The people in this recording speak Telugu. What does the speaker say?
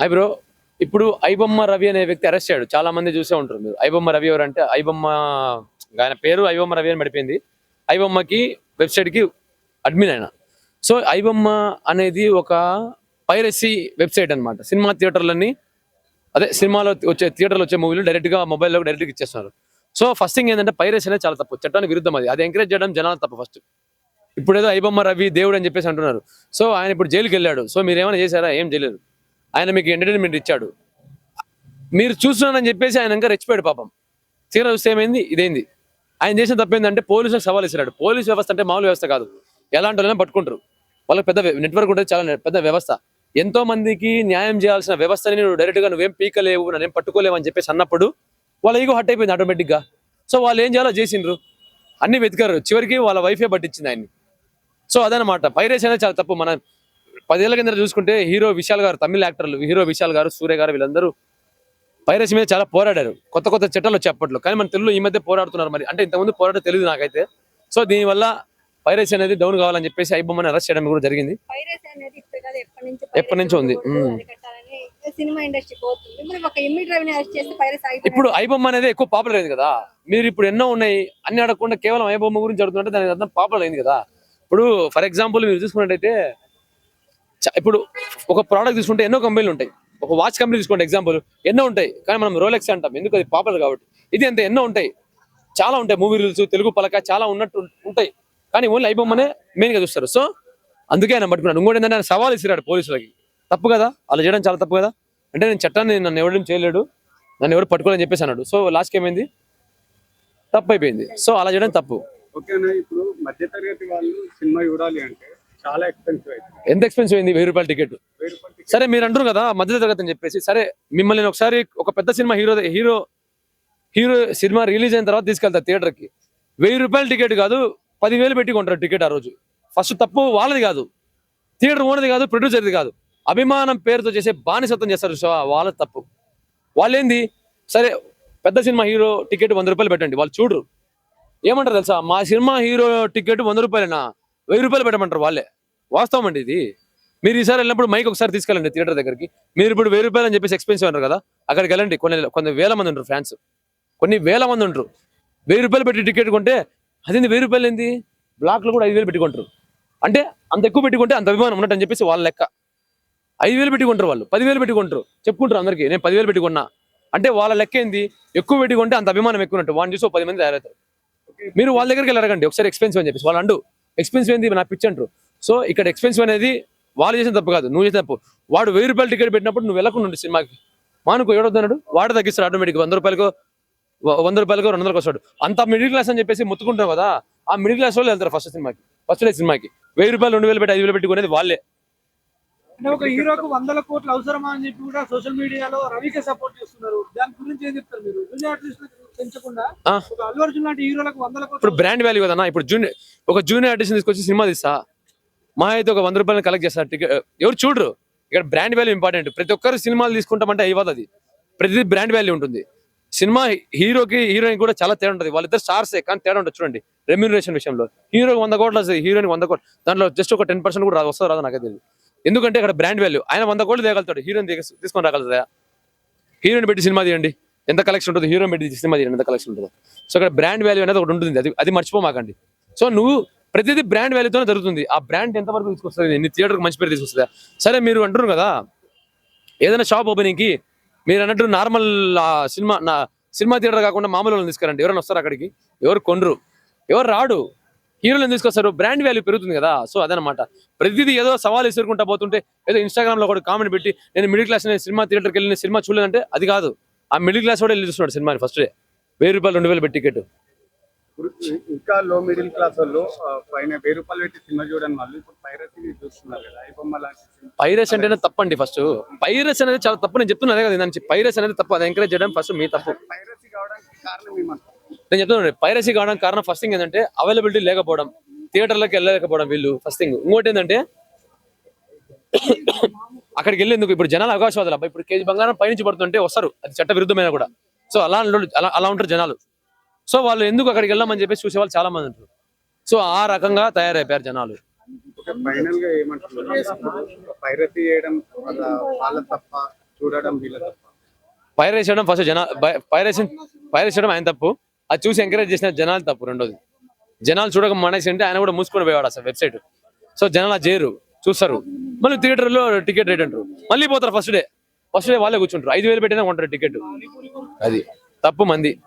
Hi bro. ఇప్పుడు ఐబొమ్మ రవి అనే వ్యక్తి అరెస్ట్ అయ్యాడు చాలా మంది చూసే ఉంటారు మీరు. ఐబొమ్మ రవి ఎవరు అంటే ఐబొమ్మ ఆయన పేరు ఐబొమ్మ రవి అని పడిపోయింది. ఐబొమ్మకి వెబ్సైట్కి అడ్మిన్ ఆయన. సో ఐబొమ్మ అనేది ఒక పైరసీ వెబ్సైట్ అన్నమాట. సినిమా థియేటర్లన్నీ అదే సినిమాలో వచ్చే థియేటర్లో వచ్చే మూవీలు డైరెక్ట్గా మొబైల్లో డైరెక్ట్గా ఇచ్చేస్తున్నారు. సో ఫస్ట్ థింగ్ ఏంటంటే పైరసీ అనేది చాలా తప్పు. చట్టానికి విరుద్ధం అది. అది ఎంకరేజ్ చేయడం జనాలు తప్పు ఫస్ట్ ఇప్పుడేదో ఐబొమ్మ రవి దేవుడు అని చెప్పేసి అంటున్నారు. సో ఆయన ఇప్పుడు జైలుకి వెళ్ళాడు. సో మీరు ఏమైనా చేశారా? ఏం చేయలేదు. ఆయన మీకు ఎంటర్టైన్మెంట్ ఇచ్చాడు. మీరు చూస్తున్నానని చెప్పేసి ఆయన ఇంకా రెచ్చిపోయాడు పాపం. తీరా చూస్తే ఏమైంది? ఇదేంది? ఆయన చేసిన తప్పేందంటే పోలీసులకు సవాల్ ఇస్తున్నాడు పోలీస్ వ్యవస్థ అంటే మామూలు వ్యవస్థ కాదు. ఎలాంటి పట్టుకుంటారు. వాళ్ళకి పెద్ద నెట్వర్క్ ఉంటుంది చాలా పెద్ద వ్యవస్థ. ఎంతో మందికి న్యాయం చేయాల్సిన వ్యవస్థని నువ్వు డైరెక్ట్గా నువ్వేం పీకలేవు నన్నేం పట్టుకోలేవు అని చెప్పేసి అన్నప్పుడు వాళ్ళ ఈగో హట్ అయిపోయింది ఆటోమేటిక్గా సో వాళ్ళు ఏం చేయాలో చేసిండ్రు. అన్ని వెతికారు. చివరికి వాళ్ళ వైఫే పట్టించింది ఆయన్ని. సో అదనమాట పైరేస్ అనేది చాలా తప్పు. మన పదేళ్ళ కింద చూసుకుంటే హీరో విశాల్ గారు తమిళ యాక్టర్లు హీరో విశాల్ గారు సూర్య గారు వీళ్ళందరూ పైరసీ మీద చాలా పోరాడారు. కొత్త కొత్త చట్టాలు వచ్చే అప్పట్లో. కానీ మన తెలుగులో ఈ మధ్య పోరాడుతున్నారు మరి. అంటే ఇంతకుముందు పోరాటం తెలియదు నాకైతే. సో దీనివల్ల పైరసీ అనేది డౌన్ కావాలని చెప్పేసి ఐబొమ్మని అరెస్ట్ చేయడం కూడా జరిగింది. ఎప్పటి నుంచి ఉంది. మ్మ్. అరికట్టాలని సినిమా ఇండస్ట్రీ పోతుంది ఇప్పుడు ఇప్పుడు ఐబొమ్మ అనేది ఎక్కువ పాపులర్ అయింది కదా. మీరు ఇప్పుడు ఎన్నో ఉన్నాయి అన్ని అడగకుండా కేవలం ఐబొమ్మ గురించి అడుగుతుంటే దానికి అర్థం పాపులర్ అయింది కదా. ఇప్పుడు ఫర్ ఎగ్జాంపుల్ మీరు చూసుకున్నట్టయితే ఇప్పుడు ఒక ప్రోడక్ట్ తీసుకుంటే ఎన్నో కంపెనీలు ఉంటాయి. ఒక వాచ్ కంపెనీ తీసుకోండి ఎగ్జాంపుల్ ఎన్నో ఉంటాయి. కానీ మనం రోలెక్స్ అంటాం. ఎందుకు? అది పాపులర్ కాబట్టి. ఇది అంతే ఎన్నో ఉంటాయి. చాలా ఉంటాయి. మూవీ రూల్స్ తెలుగు పలక చాలా ఉన్నట్టు ఉంటాయి. కానీ ఓన్లీ ఐబొమ్మనే మెయిన్గా చూస్తారు. సో అందుకే ఆయన పట్టుకున్నాడు. ఇంకోటి ఏంటంటే ఆయన సవాల్ ఇస్తున్నాడు పోలీసులకి. తప్పు కదా? అలా చేయడం చాలా తప్పు కదా? అంటే నేను చట్టాన్ని నన్ను ఎవరు చేయలేడు. నన్ను ఎవరు పట్టుకోవాలని చెప్పేసి అన్నాడు. సో లాస్ట్కి ఏమైంది? తప్పు అయిపోయింది. సో అలా చేయడం తప్పు. ఓకేనా? ఇప్పుడు మధ్యతరగతి వాళ్ళు సినిమా చూడాలి అంటే చాలా ఎక్స్పెన్సివ్ అవుతుంది ఎంత ఎక్స్పెన్సివ్ అయింది వెయ్యి రూపాయల టికెట్ సరే మీరు అంటారు కదా మధ్య తరగతి అని చెప్పేసి. సరే మిమ్మల్ని ఒకసారి ఒక పెద్ద cinema hero hero hero cinema release అయిన తర్వాత తీసుకెళ్తా థియేటర్కి వెయ్యి రూపాయల టికెట్ కాదు పదివేలు పెట్టి కొంటారు టికెట్ ఆ రోజు. ఫస్ట్ తప్పు వాళ్ళది కాదు. థియేటర్ ఓనది కాదు ప్రొడ్యూసర్ది కాదు. అభిమానం పేరుతో చేసే బానిసత్వం చేస్తారు సో వాళ్ళది తప్పు. వాళ్ళేంది? సరే పెద్ద సినిమా హీరో టికెట్ వంద రూపాయలు పెట్టండి వాళ్ళు చూడరు. ఏమంటారు తెలుసా? మా సినిమా హీరో టికెట్ వంద రూపాయలేనా? వెయ్యి రూపాయలు పెట్టమంటారు వాళ్ళే. వాస్తవం అండి ఇది. మీరు ఈసారి వెళ్ళినప్పుడు మైక్ ఒకసారి తీసుకెళ్ళండి థియేటర్ దగ్గరికి. మీరు ఇప్పుడు వెయ్యి రూపాయలు అని చెప్పేసి ఎక్స్పెన్సివ్ అన్నారు కదా అక్కడికి వెళ్ళండి. కొన్ని కొన్ని వేల మంది ఉంటారు ఫ్యాన్స్. కొన్ని వేల మంది ఉంటారు వెయ్యి రూపాయలు పెట్టి టికెట్ కొంటే అదేంది వెయ్యి రూపాయలు ఏంది? బ్లాక్లో కూడా ఐదు వేలు పెట్టుకుంటారు అంటే అంత ఎక్కువ పెట్టుకుంటే అంత అభిమానం ఉన్నట్టు అని చెప్పేసి వాళ్ళ లెక్క. ఐదు వేలు పెట్టుకుంటారు వాళ్ళు. పదివేలు పెట్టుకుంటారు చెప్పుకుంటారు అందరికీ. నేను పదివేలు పెట్టుకున్నా అంటే వాళ్ళ లెక్క ఏంది? ఎక్కువ పెట్టుకుంటే అంత అభిమానం ఎక్కువ ఉన్నట్టు. వాడిని చూసి పది మంది తయారవుతారు. మీరు వాళ్ళ దగ్గరికి వెళ్ళి ఒకసారి ఎక్స్పెన్సివ్ అని చెప్పేసి. వాళ్ళు అండు ఎక్స్పెన్సివ్ అయింది నా పిచ్చి అంటారు. సో ఇక్కడ ఎక్స్పెన్సివ్ అనేది వాళ్ళు చేసిన తప్పు కాదు నువ్వు చేసిన తప్పు. వాడు వెయ్యి రూపాయలు టికెట్ పెట్టినప్పుడు నువ్వు వెళ్ళకుండా ఉండు సినిమాకి. మానుకో ఏడొద్దన్నాడు వాడు తగ్గిస్తాడు ఆటోమేటిక్ వంద రూపాయలకు వంద రూపాయలకు రెండు వందలకు వస్తాడు. అంత మిడిల్ క్లాస్ అని చెప్పేసి ముత్తుకుంటాం కదా ఆ మిడిల్ క్లాస్ వాళ్ళు వెళ్తారు ఫస్ట్ సినిమాకి. ఫస్ట్ డే సినిమాకి. వెయ్యి రూపాయలు రెండు వేలు పెట్టి ఐదు వేలు పెట్టుకునేది వాళ్ళే. ఒక హీరోకు వందల కోట్లు అవసరమా అని చెప్పి కూడా సోషల్ మీడియాలో రవికే సపోర్ట్ చేస్తున్నారు. దాని గురించి ఏం చెప్తారు మీరు? ఇప్పుడు బ్రాండ్ వాల్యూ కదన్నా ఇప్పుడు జూనియర్ ఒక జూనియర్ ఆర్టిస్ట్ తీసుకొచ్చి సినిమా తీస్తా. మా అయితే ఒక వంద రూపాయలు కలెక్ట్ చేస్తారు టికెట్ ఎవరు చూడరు. ఇక్కడ బ్రాండ్ వాల్యూ ఇంపార్టెంట్ ప్రతి ఒక్కరు సినిమాలు తీసుకుంటామంటే అయ్యవదు అది. ప్రతిదీ బ్రాండ్ వాల్యూ ఉంటుంది. సినిమా హీరోకి హీరోయిన్ కూడా చాలా తేడా ఉంటుంది. వాళ్ళిద్దరు స్టార్సే కానీ తేడా ఉంటుంది చూడండి. రెమ్యూనరేషన్ విషయంలో. హీరోకి వంద కోట్లు వస్తుంది హీరోయిన్ వంద కోట్లు. దాంట్లో జస్ట్ ఒక టెన్ పర్సెంట్ కూడా వస్తుందో రాదో నాకే తెలియదు ఎందుకంటే ఇక్కడ బ్రాండ్ వాల్యూ ఆయన వంద కోట్లు తేగలుగుతాడు. హీరోయిన్ తీసుకొని రాగలుగుతాయా హీరోయిన్ పెట్టి సినిమా తీయండి. ఎంత కలెక్షన్ ఉంటుంది హీరో మెడ్ సినిమా తీయండి ఎంత కలెక్షన్ ఉంటుందో. సో అక్కడ బ్రాండ్ వాల్యూ అనేది ఒకటి ఉంటుంది అది అది మర్చిపోమాకండి. సో నువ్వు ప్రతిదీ బ్రాండ్ వాల్యూతోనే జరుగుతుంది ఆ బ్రాండ్ ఎంతవరకు తీసుకొస్తుంది నీ థియేటర్కి మంచి పేరు తీసుకొస్తుందా? సరే మీరు అంటున్నారు కదా ఏదైనా షాప్ ఓపెనింగ్కి మీరు అన్నట్టు నార్మల్ సినిమా నా సినిమా థియేటర్ కాకుండా మామూలు వాళ్ళని తీసుకురండి. ఎవరైనా వస్తారు అక్కడికి? ఎవరు కొనరు. ఎవరు రాడు. హీరోలను తీసుకొస్తారు? బ్రాండ్ వాల్యూ పెరుగుతుంది కదా. సో అదనమాట ప్రతిదీ ఏదో సవాల్ ఎసురుకుంటా పోతుంటే ఏదో ఇన్స్టాగ్రామ్లో లో కూడా కామెంట్ పెట్టి నేను మిడిల్ క్లాస్ సినిమా థియేటర్కి వెళ్ళిన సినిమా చూడలేదంటే అది కాదు. ఆ మిడిల్ క్లాస్ కూడా వెళ్ళి చూస్తున్నాడు సినిమాని ఫస్ట్ డే వెయ్యి రూపాయలు రెండు వేలు పెట్టి టికెట్ ఇంకా లో మిడిల్ క్లాస్ వాళ్ళు పైన వెయ్యి రూపాయలు పెట్టి సినిమా చూడని వాళ్ళు ఇప్పుడు పైరసీ చూస్తున్నారు కదా పైరస్ అంటేనే తప్పండి ఫస్ట్ పైరస్ అనేది చాలా తప్పు నేను చెప్తున్నా అదే కదా దాని పైరస్ అనేది తప్పు అది ఎంకరేజ్ చేయడం ఫస్ట్ మీ తప్పు. పైరసీ కావడానికి కారణం ఏమంటారు? నేను చెప్తున్నాను పైరసీ కావడానికి కారణం ఫస్ట్ థింగ్ ఏంటంటే అవైలబిలిటీ లేకపోవడం థియేటర్లోకి వెళ్ళలేకపోవడం వీళ్ళు ఫస్ట్ థింగ్ ఇంకోటి ఏంటంటే అక్కడికి వెళ్ళేందుకు ఇప్పుడు జనాలు అవకాశవాదులు. అబ్బా ఇప్పుడు కేజీ బంగారం పైనుంచి పడుతుంటే వస్తారు. అది చట్ట విరుద్ధమైన కూడా. సో అలా అలా అలా ఉంటారు జనాలు. సో వాళ్ళు ఎందుకు అక్కడికి వెళ్ళామని చెప్పేసి చూసే వాళ్ళు చాలా మంది ఉంటారు. సో ఆ రకంగా తయారైపోయారు జనాలు. ఫైనల్గా ఏమంటున్నారు పైరసీ చేయడం వాళ్ళ వాళ్ళ తప్ప చూడడం వీళ్ళ తప్ప. పైరేస్ చేయడం ఫస్ట్ జన పైరేషన్ పైరేస్ చేయడం ఆయన తప్పు. అది చూసి ఎంకరేజ్ చేసిన జనాలు తప్పు రెండోది. జనాలు చూడక మానేసి అంటే ఆయన కూడా మూసుకొని పోయేవాడు అసలు వెబ్సైట్ సో జనాలు చేయరు చూస్తారు. మళ్ళీ థియేటర్లో టికెట్ రేట్ అంటారు. మళ్ళీ పోతారు ఫస్ట్ డే ఫస్ట్ డే వాళ్ళే కూర్చుంటారు. ఐదు వేలు పెట్టినా కొంటారు టికెట్. అది. తప్పు మంది.